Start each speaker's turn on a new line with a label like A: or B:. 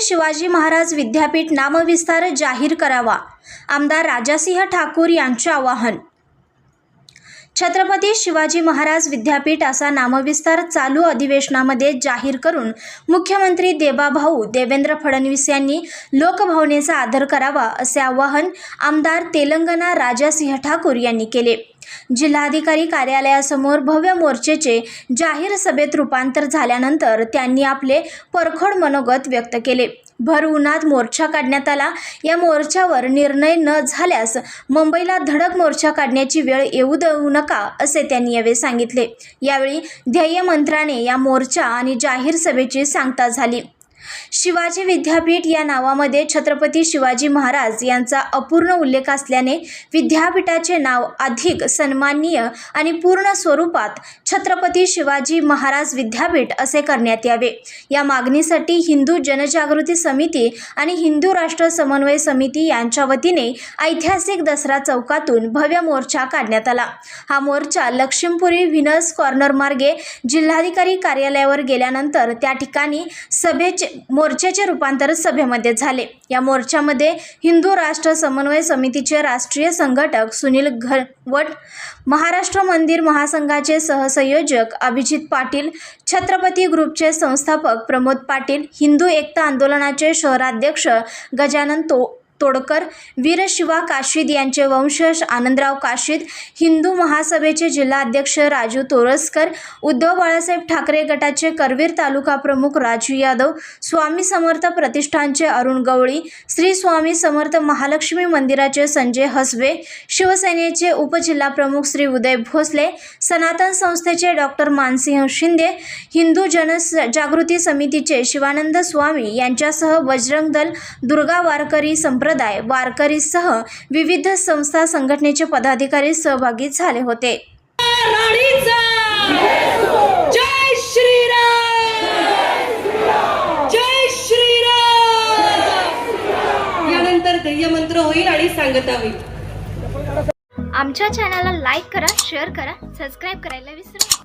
A: शिवाजी महाराज विद्यापीठ नामविस्तार जाहीर करावा. आमदार राजासिंह ठाकूर यांचे आवाहन. छत्रपती शिवाजी महाराज विद्यापीठ असा नामविस्तार चालू अधिवेशनामध्ये जाहीर करून मुख्यमंत्री देबाभाऊ देवेंद्र फडणवीस यांनी लोकभावनेचा आदर करावा असे आवाहन आमदार तेलंगणा राजासिंह ठाकूर यांनी केले. जिल्हाधिकारी कार्यालयासमोर भव्य मोर्चेचे जाहीर सभेत रूपांतर झाल्यानंतर त्यांनी आपले परखड मनोगत व्यक्त केले. भर उन्हात मोर्चा काढण्यात आला. या मोर्चावर निर्णय न झाल्यास मुंबईला धडक मोर्चा काढण्याची वेळ येऊ देऊ नका असे त्यांनी यावेळी सांगितले. यावेळी ध्येय मंत्राने या मोर्चा आणि जाहीर सभेची सांगता झाली. शिवाजी विद्यापीठ या नावामध्ये छत्रपती शिवाजी महाराज यांचा अपूर्ण उल्लेख असल्याने विद्यापीठाचे नाव अधिक सन्माननीय आणि पूर्ण स्वरूपात छत्रपती शिवाजी महाराज विद्यापीठ असे करण्यात यावे. या मागणीसाठी हिंदू जनजागृती समिती आणि हिंदू राष्ट्र समन्वय समिती यांच्या वतीने ऐतिहासिक दसरा चौकातून भव्य मोर्चा काढण्यात आला. हा मोर्चा लक्ष्मीपुरी व्हिनस कॉर्नर मार्गे जिल्हाधिकारी कार्यालयावर गेल्यानंतर त्या ठिकाणी सभेचे मोर्चाचे रूपांतर सभेमध्ये झाले. या मोर्चामध्ये हिंदू राष्ट्र समन्वय समितीचे राष्ट्रीय संघटक सुनील घनवट महाराष्ट्र मंदिर महासंघाचे सहसंयोजक अभिजित पाटील छत्रपती ग्रुपचे संस्थापक प्रमोद पाटील हिंदू एकता आंदोलनाचे शहराध्यक्ष गजानन तो तोडकर वीरशिवा काशीद यांचे वंशज आनंदराव काशीद हिंदू महासभेचे जिल्हाध्यक्ष राजू तोरसकर उद्धव बाळासाहेब ठाकरे गटाचे करवीर तालुका प्रमुख राजू यादव स्वामी समर्थ प्रतिष्ठानचे अरुण गवळी श्री स्वामी समर्थ महालक्ष्मी मंदिराचे संजय हसबे शिवसेनेचे उपजिल्हाप्रमुख श्री उदय भोसले सनातन संस्थेचे डॉक्टर मानसिंह शिंदे हिंदू जन जागृती समितीचे शिवानंद स्वामी यांच्यासह बजरंग दल दुर्गा वारकरी संप्र संप्रदाय वारकरीसह विविध संस्था संघटनेचे पदाधिकारी सहभागी झाले होते.
B: राणीचा! जय श्रीराम! जय श्रीराम! यानंतर ध्येय मंत्र होईल आणि सांगता होईल.
C: आमच्या चॅनलला लाईक करा शेअर करा सबस्क्राईब करायला विसरू नका.